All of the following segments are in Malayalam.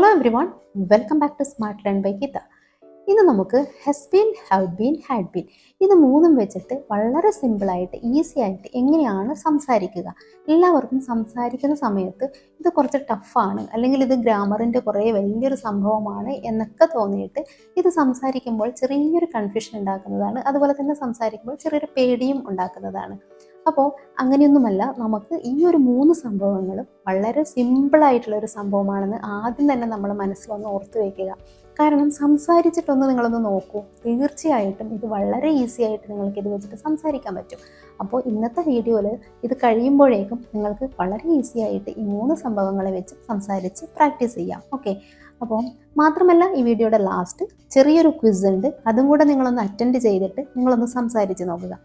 Hello everyone welcome back to smart learn by Geetha ഇന്ന് നമുക്ക് has been have been had been ഇത് മൂന്നും വെച്ചിട്ട് വളരെ സിമ്പിളായിട്ട് ഈസി ആയിട്ട് എങ്ങനെയാണ് സംസാരിക്കുക? എല്ലാവർക്കും സംസാരിക്കുന്ന സമയത്ത് ഇത് കുറച്ച് ടഫാണ് അല്ലെങ്കിൽ ഇത് ഗ്രാമറിന്റെ കുറേ വലിയൊരു സംഭവമാണ് എന്നൊക്കെ തോന്നിയിട്ട് ഇത് സംസാരിക്കുമ്പോൾ ചെറിയൊരു കൺഫ്യൂഷൻ ഉണ്ടാക്കുന്നതാണ് അതുപോലെ തന്നെ സംസാരിക്കുമ്പോൾ ചെറിയൊരു പേടിയും ഉണ്ടാക്കുന്നതാണ്. അപ്പോൾ അങ്ങനെയൊന്നുമല്ല നമുക്ക് ഈ ഒരു മൂന്ന് സംഭവങ്ങളും വളരെ സിമ്പിളായിട്ടുള്ള ഒരു സംഭവമാണെന്ന് ആദ്യം തന്നെ നമ്മൾ മനസ്സിലൊന്ന് ഓർത്ത് വയ്ക്കുക കാരണം സംസാരിച്ചിട്ടൊന്ന് നിങ്ങളൊന്ന് നോക്കൂ. തീർച്ചയായിട്ടും ഇത് വളരെ ഈസി ആയിട്ട് നിങ്ങൾക്ക് ഇത് വെച്ചിട്ട് സംസാരിക്കാൻ പറ്റും. അപ്പോൾ ഇന്നത്തെ വീഡിയോയിൽ ഇത് കഴിയുമ്പോഴേക്കും നിങ്ങൾക്ക് വളരെ ഈസി ആയിട്ട് ഈ മൂന്ന് സംഭവങ്ങളെ വെച്ച് സംസാരിച്ച് പ്രാക്ടീസ് ചെയ്യാം. ഓക്കെ അപ്പോൾ മാത്രമല്ല ഈ വീഡിയോയുടെ ലാസ്റ്റ് ചെറിയൊരു ക്വിസ് ഉണ്ട്. അതും കൂടെ നിങ്ങളൊന്ന് അറ്റൻഡ് ചെയ്തിട്ട് നിങ്ങളൊന്ന് സംസാരിച്ച് നോക്കുക.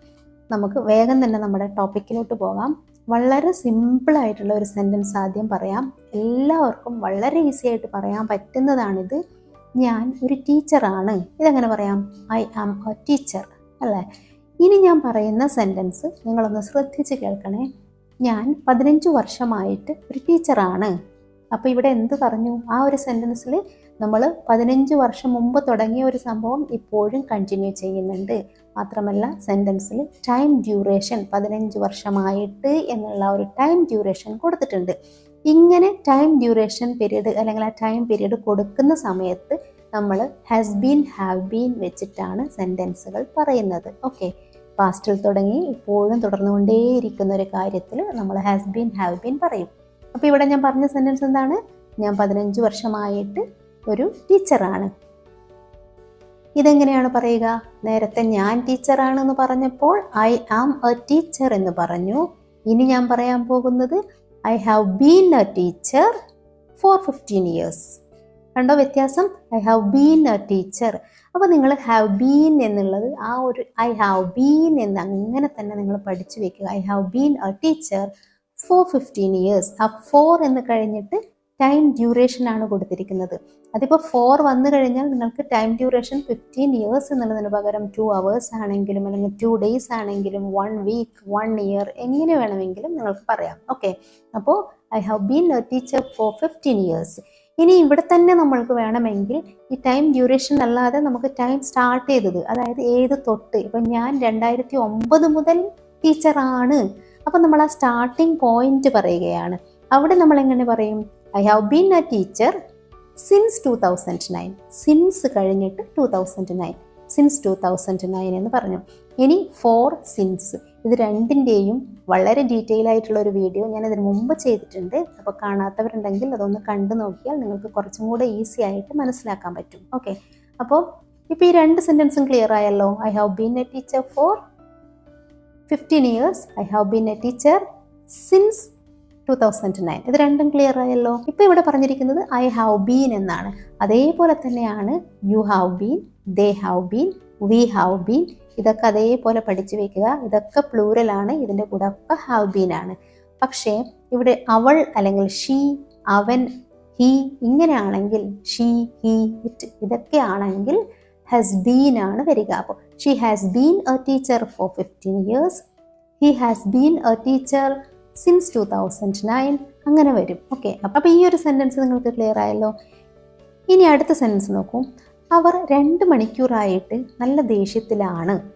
നമുക്ക് വേഗം തന്നെ നമ്മുടെ ടോപ്പിക്കിലോട്ട് പോകാം. വളരെ സിമ്പിളായിട്ടുള്ള ഒരു സെന്റൻസ് ആദ്യം പറയാം. എല്ലാവർക്കും വളരെ ഈസി ആയിട്ട് പറയാൻ പറ്റുന്നതാണിത്. ഞാൻ ഒരു ടീച്ചറാണ് ഇതെങ്ങനെ പറയാം? ഐ ആം എ ടീച്ചർ അല്ലേ? ഇനി ഞാൻ പറയുന്ന സെന്റൻസ് നിങ്ങളൊന്ന് ശ്രദ്ധിച്ച് കേൾക്കണേ. ഞാൻ പതിനഞ്ച് വർഷമായിട്ട് ഒരു ടീച്ചറാണ് അപ്പോൾ ഇവിടെ എന്ത് പറഞ്ഞു? ആ ഒരു സെന്റൻസിൽ നമ്മൾ പതിനഞ്ച് വർഷം മുമ്പ് തുടങ്ങിയ ഒരു സംഭവം ഇപ്പോഴും കണ്ടിന്യൂ ചെയ്യുന്നുണ്ട്. മാത്രമല്ല സെന്റൻസിൽ ടൈം ഡ്യൂറേഷൻ പതിനഞ്ച് വർഷമായിട്ട് എന്നുള്ള ഒരു ടൈം ഡ്യൂറേഷൻ കൊടുത്തിട്ടുണ്ട്. ഇങ്ങനെ ടൈം ഡ്യൂറേഷൻ പീരീഡ് അല്ലെങ്കിൽ ആ ടൈം പീരീഡ് കൊടുക്കുന്ന സമയത്ത് നമ്മൾ ഹാസ് ബീൻ ഹാവ് ബീൻ വെച്ചിട്ടാണ് സെന്റൻസുകൾ പറയുന്നത്. ഓക്കെ പാസ്റ്റിൽ തുടങ്ങി ഇപ്പോഴും തുടർന്നുകൊണ്ടേയിരിക്കുന്ന ഒരു കാര്യത്തിൽ നമ്മൾ ഹാസ് ബീൻ ഹാവ് ബീൻ പറയും. അപ്പോൾ ഇവിടെ ഞാൻ പറഞ്ഞ സെന്റൻസ് എന്താണ്? ഞാൻ പതിനഞ്ച് വർഷമായിട്ട് ഒരു ടീച്ചറാണ് ഇതെങ്ങനെയാണ് പറയുക? നേരത്തെ ഞാൻ ടീച്ചറാണെന്ന് പറഞ്ഞപ്പോൾ ഐ ആം എ ടീച്ചർ എന്ന് പറഞ്ഞു. ഇനി ഞാൻ പറയാൻ പോകുന്നത് I have been a teacher for fifteen years കണ്ടോ വ്യത്യാസം? I have been a teacher അപ്പോൾ നിങ്ങൾ ഹാവ് ബീൻ എന്നുള്ളത് ആ ഒരു ഐ ഹാവ് ബീൻ എന്ന് അങ്ങനെ തന്നെ നിങ്ങൾ പഠിച്ചു വെക്കുക. I have been a teacher for fifteen years ആ ഫോർ എന്ന് കഴിഞ്ഞിട്ട് ടൈം ഡ്യൂറേഷൻ ആണ് കൊടുത്തിരിക്കുന്നത്. അതിപ്പോൾ ഫോർ വന്നു കഴിഞ്ഞാൽ നിങ്ങൾക്ക് ടൈം ഡ്യൂറേഷൻ ഫിഫ്റ്റീൻ ഇയേഴ്സ് എന്നുള്ളതിന് പകരം ടു അവേഴ്സ് ആണെങ്കിലും അല്ലെങ്കിൽ ടു ഡേയ്സ് ആണെങ്കിലും വൺ വീക്ക് വൺ ഇയർ എങ്ങനെ വേണമെങ്കിലും നിങ്ങൾക്ക് പറയാം. ഓക്കെ അപ്പോൾ I have been a teacher for fifteen years ഇനി ഇവിടെ തന്നെ നമ്മൾക്ക് വേണമെങ്കിൽ ഈ ടൈം ഡ്യൂറേഷൻ അല്ലാതെ നമുക്ക് ടൈം സ്റ്റാർട്ട് ചെയ്തത് അതായത് ഏത് തൊട്ട് ഇപ്പം ഞാൻ രണ്ടായിരത്തി ഒമ്പത് മുതൽ ടീച്ചറാണ് അപ്പം നമ്മൾ ആ സ്റ്റാർട്ടിംഗ് പോയിന്റ് പറയുകയാണ്. അവിടെ നമ്മൾ എങ്ങനെ പറയും? I have been a teacher since two thousand nine. Since കഴിഞ്ഞിട്ട് two thousand nine. Since two thousand nine എന്ന് പറഞ്ഞു. ഇനി ഫോർ സിൻസ്. ഇത് രണ്ടിന്റെയും വളരെ ഡീറ്റെയിൽ ആയിട്ടുള്ള ഒരു വീഡിയോ ഞാൻ ഇതിന് മുമ്പ് ചെയ്തിട്ടുണ്ട്. അപ്പോൾ കാണാത്തവരുണ്ടെങ്കിൽ അതൊന്ന് കണ്ടു നോക്കിയാൽ നിങ്ങൾക്ക് കുറച്ചും കൂടെ ഈസി ആയിട്ട് മനസ്സിലാക്കാൻ പറ്റും. ഓക്കെ. അപ്പോൾ ഇപ്പോൾ ഈ രണ്ട് സെന്റൻസും ക്ലിയർ ആയല്ലോ? I have been a teacher for fifteen years. I have been a teacher since two thousand nine ഇത് രണ്ടും ക്ലിയർ ആയല്ലോ. ഇപ്പൊ ഇവിടെ പറഞ്ഞിരിക്കുന്നത് ഐ ഹാവ് ബീൻ എന്നാണ്. അതേപോലെ തന്നെയാണ് you have been they have been we have been ഇതൊക്കെ അതേപോലെ പഠിച്ചു വെക്കുക. ഇതൊക്കെ പ്ലൂരലാണ് ഇതിന്റെ കൂടെ ഒക്കെ ഹാവ് ബീൻ ആണ്. പക്ഷേ ഇവിടെ അവൾ അല്ലെങ്കിൽ ഷീ അവൻ ഹി ഇങ്ങനെയാണെങ്കിൽ ഷീ ഹി ഇറ്റ് ഇതൊക്കെ ആണെങ്കിൽ ഹാസ് ബീൻ ആണ് വരിക. അപ്പോൾ she has been a teacher for fifteen years he has been a teacher since two thousand nine അങ്ങനെ വരും. ഓക്കെ അപ്പോൾ ഈ ഒരു സെന്റൻസ് നിങ്ങൾക്ക് ക്ലിയർ ആയല്ലോ? ഇനി അടുത്ത സെന്റൻസ് നോക്കൂ. അവർ രണ്ട് മണിക്കൂറായിട്ട് നല്ല ദേഷ്യത്തിലാണ്.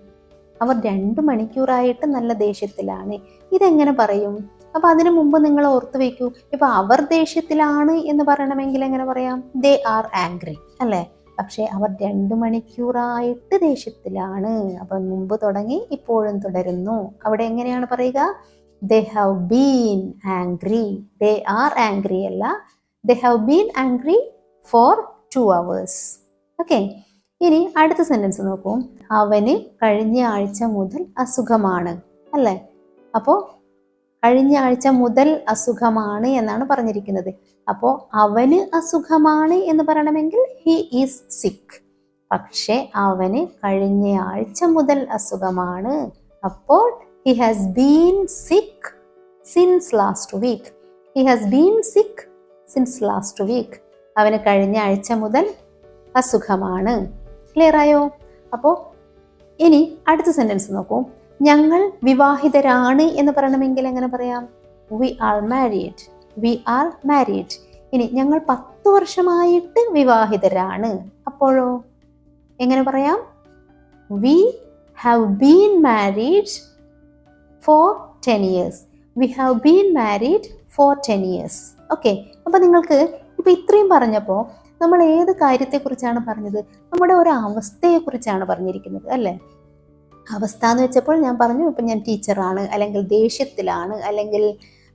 അവർ രണ്ട് മണിക്കൂറായിട്ട് നല്ല ദേഷ്യത്തിലാണ്. ഇതെങ്ങനെ പറയും? അപ്പോൾ അതിനു മുമ്പ് നിങ്ങൾ ഓർത്ത് വയ്ക്കൂ ഇപ്പോൾ അവർ ദേഷ്യത്തിലാണ് എന്ന് പറയണമെങ്കിൽ എങ്ങനെ പറയാം? ദേ ആർ ആംഗ്രി അല്ലേ? പക്ഷേ അവർ രണ്ട് മണിക്കൂറായിട്ട് ദേഷ്യത്തിലാണ്. അപ്പം മുമ്പ് തുടങ്ങി ഇപ്പോഴും തുടരുന്നു. അവിടെ എങ്ങനെയാണ് പറയുക? They have been angry they are angry അല്ല. They have been angry for two hours okay ഇനി അടുത്ത സെന്റൻസ് നോക്കൂ. അവന് കഴിഞ്ഞ ആഴ്ച മുതൽ അസുഖമാണ്. അല്ലേ? അപ്പോൾ കഴിഞ്ഞ ആഴ്ച മുതൽ അസുഖമാണ് എന്നാണ് പറഞ്ഞിരിക്കുന്നത്. അപ്പോൾ അവന് അസുഖമാണ് എന്ന് പറയണമെങ്കിൽ ഹി ഈസ് സിക്ക് പക്ഷേ അവന് കഴിഞ്ഞ ആഴ്ച മുതൽ അസുഖമാണ്. അപ്പോൾ he has been sick since last week he has been sick since last week അവന് കഴിഞ്ഞ ആഴ്ച മുതൽ അസുഖമാണ്. ക്ലിയർ ആയോ? അപ്പോൾ ഇനി അടുത്ത സെന്റൻസ് നോക്കൂ. ഞങ്ങൾ വിവാഹിതരാണ് എന്ന് പറയണമെങ്കിൽ എങ്ങനെ പറയാം? We are married we are married ഇനി ഞങ്ങൾ പത്ത് വർഷമായിട്ട് വിവാഹിതരാണ്. അപ്പോഴോ? എങ്ങനെ പറയാം? We have been married for ten years we have been married for ten years okay അപ്പം നിങ്ങൾക്ക് ഇപ്പം ഇത്രയും പറഞ്ഞപ്പോൾ നമ്മൾ ഏത് കാര്യത്തെക്കുറിച്ചാണ് പറഞ്ഞത്? നമ്മുടെ ഒരു അവസ്ഥയെക്കുറിച്ചാണ് പറഞ്ഞിരിക്കുന്നത് അല്ലേ? അവസ്ഥ എന്ന് വെച്ചപ്പോൾ ഞാൻ പറഞ്ഞു ഇപ്പം ഞാൻ ടീച്ചറാണ് അല്ലെങ്കിൽ ദേഷ്യത്തിലാണ് അല്ലെങ്കിൽ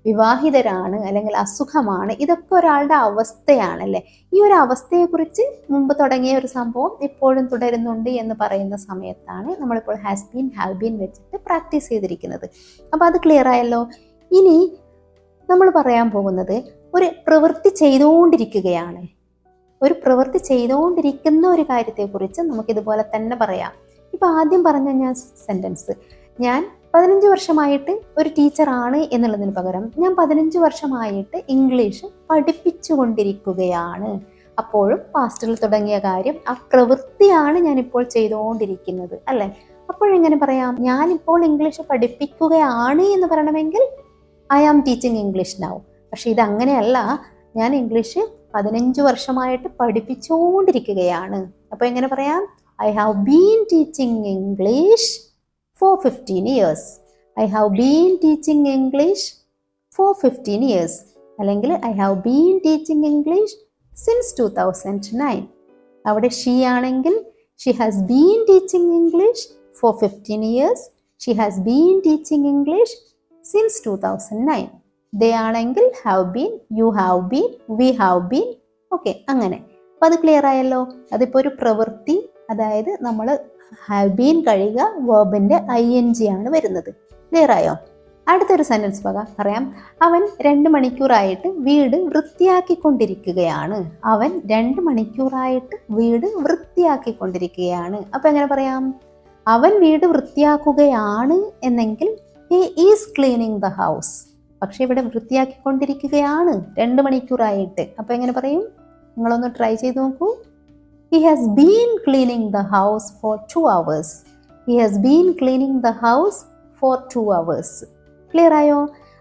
വിവാഹിതരാണ് അല്ലെങ്കിൽ അസുഖമാണ്. ഇതൊക്കെ ഒരാളുടെ അവസ്ഥയാണല്ലേ? ഈ ഒരു അവസ്ഥയെക്കുറിച്ച് മുമ്പ് തുടങ്ങിയ ഒരു സംഭവം ഇപ്പോഴും തുടരുന്നുണ്ട് എന്ന് പറയുന്ന സമയത്താണ് നമ്മളിപ്പോൾ ഹാസ് ബീൻ ഹാവ് ബീൻ വെച്ചിട്ട് പ്രാക്ടീസ് ചെയ്തിരിക്കുന്നത്. അപ്പോൾ അത് ക്ലിയർ ആയല്ലോ? ഇനി നമ്മൾ പറയാൻ പോകുന്നത് ഒരു പ്രവൃത്തി ചെയ്തുകൊണ്ടിരിക്കുകയാണ്. ഒരു പ്രവൃത്തി ചെയ്തുകൊണ്ടിരിക്കുന്ന ഒരു കാര്യത്തെക്കുറിച്ച് നമുക്കിതുപോലെ തന്നെ പറയാം. ഇപ്പം ആദ്യം പറഞ്ഞ ഞാൻ സെന്റൻസ് ഞാൻ പതിനഞ്ച് വർഷമായിട്ട് ഒരു ടീച്ചറാണ് എന്നുള്ളതിന് പകരം ഞാൻ പതിനഞ്ച് വർഷമായിട്ട് ഇംഗ്ലീഷ് പഠിപ്പിച്ചുകൊണ്ടിരിക്കുകയാണ്. അപ്പോഴും പാസ്റ്റിൽ തുടങ്ങിയ കാര്യം ആ പ്രവൃത്തിയാണ് ഞാനിപ്പോൾ ചെയ്തുകൊണ്ടിരിക്കുന്നത് അല്ലേ? അപ്പോഴെങ്ങനെ പറയാം? ഞാനിപ്പോൾ ഇംഗ്ലീഷ് പഠിപ്പിക്കുകയാണ് എന്ന് പറയണമെങ്കിൽ I am teaching English now പക്ഷെ ഇതങ്ങനെയല്ല. ഞാൻ ഇംഗ്ലീഷ് പതിനഞ്ച് വർഷമായിട്ട് പഠിപ്പിച്ചുകൊണ്ടിരിക്കുകയാണ്. അപ്പോൾ എങ്ങനെ പറയാം? I have been teaching English for fifteen years I have been teaching English for fifteen years അല്ലെങ്കിൽ I have been teaching English since two thousand nine അവിടെ ഷീ ആണെങ്കിൽ she has been teaching English for fifteen years she has been teaching English since two thousand nine they ആണെങ്കിൽ have been you have been we have been okay അങ്ങനെ. അപ്പോൾ അത് ക്ലിയർ ആയല്ലോ? അതിപ്പോൾ ഒരു പ്രവൃത്തി. അതായത് നമ്മൾ ഹാവ് ബീൻ കഴിയുക വേർബിന്റെ ഐ എൻ ജി ആണ് വരുന്നത്. ക്ലിയറായോ? അടുത്തൊരു സെന്റൻസ് പക. പറയാം. അവൻ രണ്ട് മണിക്കൂറായിട്ട് വീട് വൃത്തിയാക്കിക്കൊണ്ടിരിക്കുകയാണ്. അവൻ രണ്ട് മണിക്കൂറായിട്ട് വീട് വൃത്തിയാക്കിക്കൊണ്ടിരിക്കുകയാണ്. അപ്പോൾ എങ്ങനെ പറയാം? അവൻ വീട് വൃത്തിയാക്കുകയാണ് എന്നെങ്കിൽ he is cleaning the house പക്ഷെ ഇവിടെ വൃത്തിയാക്കിക്കൊണ്ടിരിക്കുകയാണ് രണ്ട് മണിക്കൂറായിട്ട്. അപ്പോൾ എങ്ങനെ പറയും? നിങ്ങളൊന്ന് ട്രൈ ചെയ്ത് നോക്കൂ. He has been cleaning the house for two hours he has been cleaning the house for two hours clear ആയോ?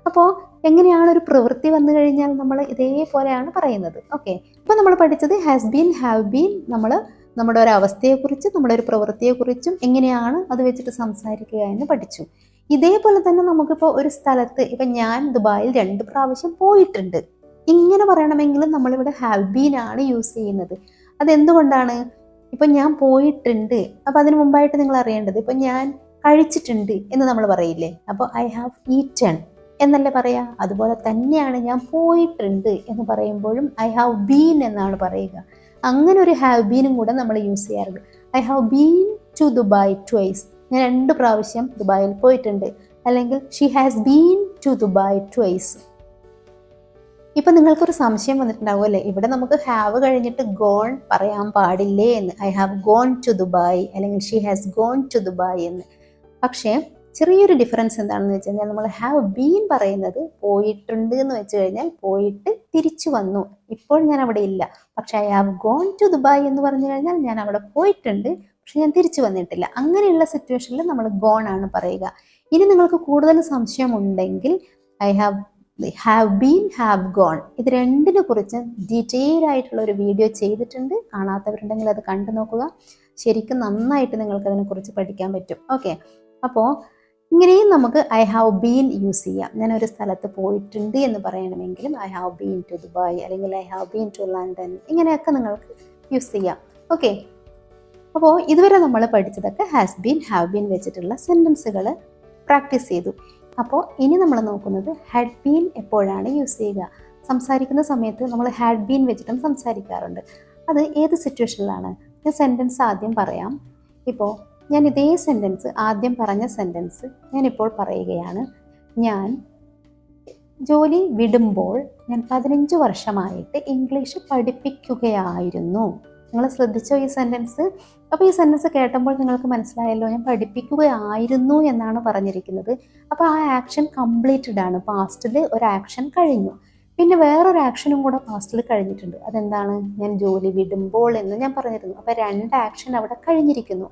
അപ്പോൾ എങ്ങനെയാണ് ഒരു പ്രവൃത്തി വന്നു കഴിഞ്ഞാൽ നമ്മൾ ഇതേപോലെയാണ് പറയുന്നത്? ഓക്കെ ഇപ്പോൾ നമ്മൾ പഠിച്ചത് ഹാസ് ബീൻ ഹാവ് ബീൻ നമ്മൾ നമ്മുടെ ഒരു അവസ്ഥയെക്കുറിച്ച് നമ്മുടെ ഒരു പ്രവൃത്തിയെക്കുറിച്ചും എങ്ങനെയാണ് അത് വെച്ചിട്ട് സംസാരിക്കുക എന്ന് പഠിച്ചു. ഇതേപോലെ തന്നെ നമുക്കിപ്പോൾ ഒരു സ്ഥലത്ത് ഇപ്പം ഞാൻ ദുബായിൽ രണ്ട് പ്രാവശ്യം പോയിട്ടുണ്ട്. ഇങ്ങനെ പറയണമെങ്കിൽ നമ്മളിവിടെ ഹാവ് ബീൻ ആണ് യൂസ് ചെയ്യുന്നത്. അതെന്തുകൊണ്ടാണ്? ഇപ്പം ഞാൻ പോയിട്ടുണ്ട്. അപ്പം അതിന് മുമ്പായിട്ട് നിങ്ങൾ അറിയേണ്ടത് ഇപ്പം ഞാൻ കഴിച്ചിട്ടുണ്ട് എന്ന് നമ്മൾ പറയില്ലേ? അപ്പോൾ ഐ ഹാവ് ഈറ്റൺ എന്നല്ലേ പറയാ? അതുപോലെ തന്നെയാണ് ഞാൻ പോയിട്ടുണ്ട് എന്ന് പറയുമ്പോഴും ഐ ഹാവ് ബീൻ എന്നാണ് പറയുക. അങ്ങനെ ഒരു ഹാവ് ബീനും കൂടെ നമ്മൾ യൂസ് ചെയ്യാറുണ്ട്. I have been to Dubai twice ഞാൻ രണ്ട് പ്രാവശ്യം ദുബായിൽ പോയിട്ടുണ്ട്. അല്ലെങ്കിൽ she has been to Dubai twice ഇപ്പൊ നിങ്ങൾക്കൊരു സംശയം വന്നിട്ടുണ്ടാവും അല്ലേ? ഇവിടെ നമുക്ക് ഹാവ് കഴിഞ്ഞിട്ട് ഗോൺ പറയാൻ പാടില്ലേ എന്ന്. I have gone to Dubai അല്ലെങ്കിൽ she has gone to Dubai എന്ന്. പക്ഷേ ചെറിയൊരു ഡിഫറൻസ് എന്താണെന്ന് വെച്ച് കഴിഞ്ഞാൽ നമ്മൾ ഹാവ് ബീൻ പറയുന്നത് പോയിട്ടുണ്ട് എന്ന് വെച്ച് കഴിഞ്ഞാൽ പോയിട്ട് തിരിച്ചു വന്നു. ഇപ്പോൾ ഞാൻ അവിടെ ഇല്ല. പക്ഷെ I have gone to Dubai എന്ന് പറഞ്ഞു കഴിഞ്ഞാൽ ഞാൻ അവിടെ പോയിട്ടുണ്ട്. പക്ഷെ ഞാൻ തിരിച്ചു വന്നിട്ടില്ല. അങ്ങനെയുള്ള സിറ്റുവേഷനിൽ നമ്മൾ ഗോൺ ആണ് പറയുക. ഇനി നിങ്ങൾക്ക് കൂടുതൽ സംശയം ഉണ്ടെങ്കിൽ I have have been have gone ഇത് രണ്ടിനെ കുറിച്ച് ഡീറ്റെയിൽ ആയിട്ടുള്ള ഒരു വീഡിയോ ചെയ്തിട്ടുണ്ട്. കാണാത്തവരുണ്ടെങ്കിൽ അത് കണ്ടു നോക്കുക. ശരിക്കും നന്നായിട്ട് നിങ്ങൾക്ക് അതിനെക്കുറിച്ച് പഠിക്കാൻ പറ്റും. ഓക്കെ അപ്പോൾ ഇങ്ങനെയും നമുക്ക് ഐ ഹാവ് ബീൻ യൂസ് ചെയ്യാം. ഞാൻ ഒരു സ്ഥലത്ത് പോയിട്ടുണ്ട് എന്ന് പറയണമെങ്കിലും I have been to Dubai അല്ലെങ്കിൽ I have been to London ഇങ്ങനെയൊക്കെ നിങ്ങൾക്ക് യൂസ് ചെയ്യാം. ഓക്കെ അപ്പോൾ ഇതുവരെ നമ്മൾ പഠിച്ചതൊക്കെ ഹാസ് ബീൻ ഹാവ് ബീൻ വെച്ചിട്ടുള്ള സെന്റൻസുകൾ പ്രാക്ടീസ് ചെയ്തു. അപ്പോൾ ഇനി നമ്മൾ നോക്കുന്നത് ഹാഡ് ബീൻ എപ്പോഴാണ് യൂസ് ചെയ്യുക. സംസാരിക്കുന്ന സമയത്ത് നമ്മൾ ഹാഡ് ബീൻ വെച്ചിട്ടും സംസാരിക്കാറുണ്ട്. അത് ഏത് സിറ്റുവേഷനിലാണ് ഞാൻ സെന്റൻസ് ആദ്യം പറയാം. ഇപ്പോൾ ഞാൻ ഇതേ സെന്റൻസ് ആദ്യം പറഞ്ഞ സെന്റൻസ് ഞാനിപ്പോൾ പറയുകയാണ്. ഞാൻ ജോലി വിടുമ്പോൾ ഞാൻ പതിനഞ്ച് വർഷമായിട്ട് ഇംഗ്ലീഷ് പഠിപ്പിക്കുകയായിരുന്നു. നിങ്ങൾ ശ്രദ്ധിച്ചോ ഈ സെന്റൻസ് അപ്പോൾ ഈ സെന്റൻസ് കേട്ടപ്പോൾ നിങ്ങൾക്ക് മനസ്സിലായല്ലോ ഞാൻ പഠിപ്പിക്കുകയായിരുന്നു എന്നാണ് പറഞ്ഞിരിക്കുന്നത്. അപ്പോൾ ആ ആക്ഷൻ കംപ്ലീറ്റഡ് ആണ്. പാസ്റ്റിൽ ഒരു ആക്ഷൻ കഴിഞ്ഞു. പിന്നെ വേറൊരു ആക്ഷനും കൂടെ പാസ്റ്റിൽ കഴിഞ്ഞിട്ടുണ്ട്. അതെന്താണ്? ഞാൻ ജോലി വിടുമ്പോൾ എന്ന് ഞാൻ പറഞ്ഞിരുന്നു. അപ്പോൾ രണ്ട് ആക്ഷൻ അവിടെ കഴിഞ്ഞിരിക്കുന്നു.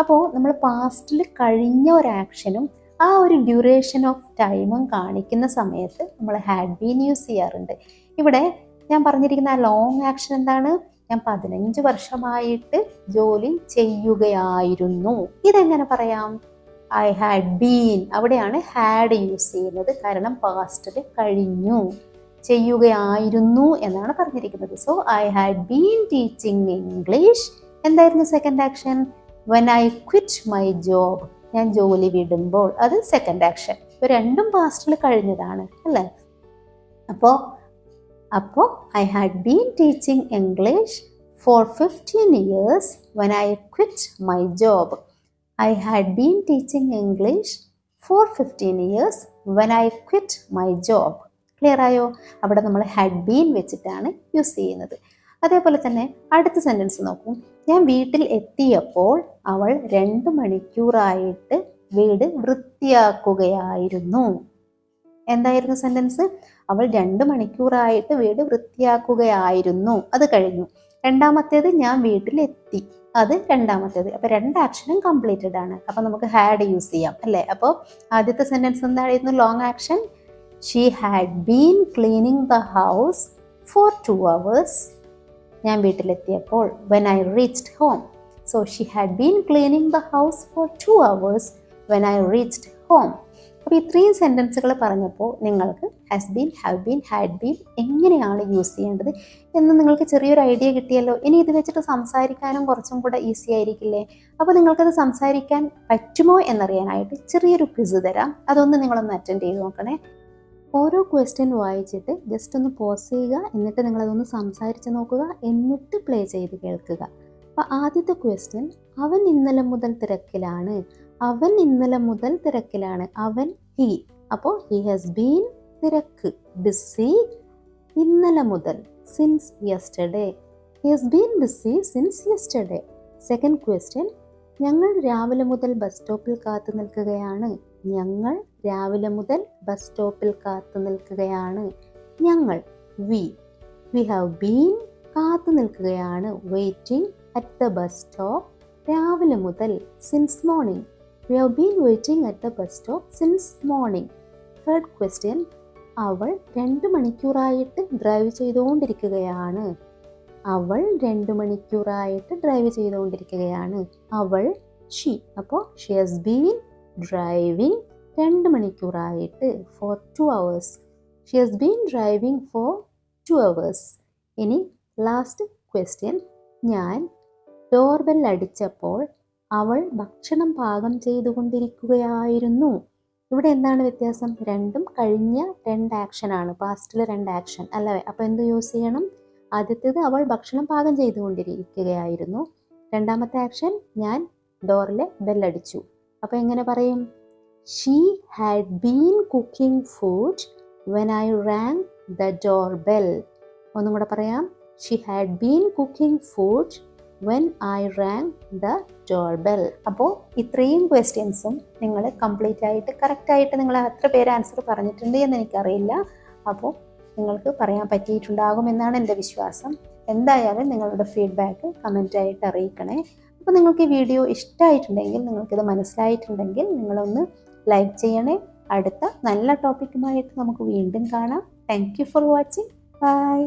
അപ്പോൾ നമ്മൾ പാസ്റ്റിൽ കഴിഞ്ഞ ഒരു ആക്ഷനും ആ ഒരു ഡ്യൂറേഷൻ ഓഫ് ടൈമും കാണിക്കുന്ന സമയത്ത് നമ്മൾ ഹാഡ് ബീൻ യൂസ് ചെയ്യാറുണ്ട്. ഇവിടെ ഞാൻ പറഞ്ഞിരിക്കുന്ന ആ ലോങ് ആക്ഷൻ എന്താണ്? ഞാൻ പതിനഞ്ച് വർഷമായിട്ട് ജോലി ചെയ്യുകയായിരുന്നു. ഇതെങ്ങനെ പറയാം? ഐ ഹാഡ് ബീൻ അവിടെയാണ് ഹാഡ് യൂസ് ചെയ്യുന്നത്. കാരണം പാസ്റ്റിൽ കഴിഞ്ഞു. ചെയ്യുകയായിരുന്നു എന്നാണ് പറഞ്ഞിരിക്കുന്നത്. So I had been teaching English എന്തായിരുന്നു second action when I quit my job ഞാൻ ജോലി വിടുമ്പോൾ. അത് സെക്കൻഡ് ആക്ഷൻ ഇപ്പോൾ രണ്ടും പാസ്റ്റിൽ കഴിഞ്ഞതാണ് അല്ലേ? അപ്പോൾ അപ്പോൾ I had been teaching English for fifteen years when I quit my job I had been teaching English for fifteen years when I quit my job clear ആയോ? അവിടെ നമ്മൾ ഹാഡ് ബീൻ വെച്ചിട്ടാണ് യൂസ് ചെയ്യുന്നത്. അതേപോലെ തന്നെ അടുത്ത സെന്റൻസ് നോക്കൂ. ഞാൻ വീട്ടിൽ എത്തിയപ്പോൾ അവൾ രണ്ട് മണിക്കൂറായിട്ട് വീട് വൃത്തിയാക്കുകയായിരുന്നു. എന്തായിരുന്നു സെന്റൻസ് അവൾ രണ്ട് മണിക്കൂറായിട്ട് വീട് വൃത്തിയാക്കുകയായിരുന്നു. അത് കഴിഞ്ഞു. രണ്ടാമത്തേത് ഞാൻ വീട്ടിലെത്തി. അത് രണ്ടാമത്തേത്. അപ്പൊ രണ്ട് ആക്ഷനും കംപ്ലീറ്റഡ് ആണ്. അപ്പൊ നമുക്ക് ഹാഡ് യൂസ് ചെയ്യാം അല്ലേ? അപ്പോൾ ആദ്യത്തെ സെന്റൻസ് എന്തായിരുന്നു? Long action she had been cleaning the house for two hours ഞാൻ വീട്ടിലെത്തിയപ്പോൾ when I reached home so she had been cleaning the house for two hours when I reached home അപ്പോൾ ഇത്രയും സെന്റൻസുകൾ പറഞ്ഞപ്പോൾ നിങ്ങൾക്ക് has been have been had been എങ്ങനെയാണ് യൂസ് ചെയ്യേണ്ടത് എന്ന് നിങ്ങൾക്ക് ചെറിയൊരു ഐഡിയ കിട്ടിയല്ലോ. ഇനി ഇത് വെച്ചിട്ട് സംസാരിക്കാനും കുറച്ചും കൂടെ ഈസി ആയിരിക്കില്ലേ? അപ്പോൾ നിങ്ങൾക്കത് സംസാരിക്കാൻ പറ്റുമോ എന്നറിയാനായിട്ട് ചെറിയൊരു ക്വിസ് തരാം. അതൊന്ന് നിങ്ങളൊന്ന് അറ്റൻഡ് ചെയ്ത് നോക്കണേ. ഓരോ ക്വസ്റ്റ്യൻ വായിച്ചിട്ട് ജസ്റ്റ് ഒന്ന് പോസ് ചെയ്യുക. എന്നിട്ട് നിങ്ങളതൊന്ന് സംസാരിച്ച് നോക്കുക. എന്നിട്ട് പ്ലേ ചെയ്ത് കേൾക്കുക. അപ്പോൾ ആദ്യത്തെ ക്വസ്റ്റ്യൻ അവൻ ഇന്നലെ മുതൽ തിരക്കിലാണ്. അവൻ ഇന്നലെ മുതൽ തിരക്കിലാണ്. അവൻ ഹി അപ്പോൾ ഹി ഹാസ് ബീൻ തിരക്ക്. ബിസി ഇന്നലെ മുതൽ since yesterday he has been busy since yesterday second question ഞങ്ങൾ രാവിലെ മുതൽ ബസ് സ്റ്റോപ്പിൽ കാത്തു നിൽക്കുകയാണ്. ഞങ്ങൾ രാവിലെ മുതൽ ബസ് സ്റ്റോപ്പിൽ കാത്തു നിൽക്കുകയാണ്. ഞങ്ങൾ വി വി ഹാവ് ബീൻ കാത്തു നിൽക്കുകയാണ് waiting at the bus stop രാവിലെ മുതൽ since morning we have been waiting at the bus stop since morning third question അവൾ രണ്ട് മണിക്കൂറായിട്ട് ഡ്രൈവ് ചെയ്തുകൊണ്ടിരിക്കുകയാണ്. അവൾ രണ്ട് മണിക്കൂറായിട്ട് ഡ്രൈവ് ചെയ്തുകൊണ്ടിരിക്കുകയാണ്. അവൾ ഷി അപ്പോൾ ഷി ഹസ് ബീൻ ഡ്രൈവിംഗ് രണ്ട് മണിക്കൂറായിട്ട് for two hours she has been driving for two hours ഇനി ലാസ്റ്റ് ക്വസ്റ്റ്യൻ ഞാൻ ഡോർബെൽ അടിച്ചപ്പോൾ അവൾ ഭക്ഷണം പാകം ചെയ്തുകൊണ്ടിരിക്കുകയായിരുന്നു. ഇവിടെ എന്താണ് വ്യത്യാസം? രണ്ടും കഴിഞ്ഞ രണ്ട് ആക്ഷനാണ് പാസ്റ്റിൽ രണ്ട് ആക്ഷൻ അല്ലേ? അപ്പോൾ എന്ത് യൂസ് ചെയ്യണം? ആദ്യത്തേത് അവൾ ഭക്ഷണം പാകം ചെയ്തുകൊണ്ടിരിക്കുകയായിരുന്നു. രണ്ടാമത്തെ ആക്ഷൻ ഞാൻ ഡോറിലെ ബെല്ലടിച്ചു അപ്പോൾ എങ്ങനെ പറയും? She had been cooking food when I rang the door bell ഒന്നും കൂടെ പറയാം. She had been cooking food when I rang the door bell അപ്പോൾ ഇത്രയും ക്വസ്റ്റ്യൻസും നിങ്ങൾ കംപ്ലീറ്റ് ആയിട്ട് കറക്റ്റായിട്ട് നിങ്ങൾ എത്ര പേര് ആൻസർ പറഞ്ഞിട്ടുണ്ട് എന്ന് എനിക്കറിയില്ല. അപ്പോൾ നിങ്ങൾക്ക് പറയാൻ പറ്റിയിട്ടുണ്ടാകും എന്നാണ് എന്റെ വിശ്വാസം. എന്തായാലും നിങ്ങളുടെ ഫീഡ്ബാക്ക് കമന്റായിട്ട് അറിയിക്കണേ. അപ്പോൾ നിങ്ങൾക്ക് ഈ വീഡിയോ ഇഷ്ടമായിട്ടുണ്ടെങ്കിൽ നിങ്ങൾക്കിത് മനസ്സിലായിട്ടുണ്ടെങ്കിൽ നിങ്ങളൊന്ന് ലൈക്ക് ചെയ്യണേ. അടുത്ത നല്ല ടോപ്പിക്കുമായിട്ട് നമുക്ക് വീണ്ടും കാണാം. Thank you for watching bye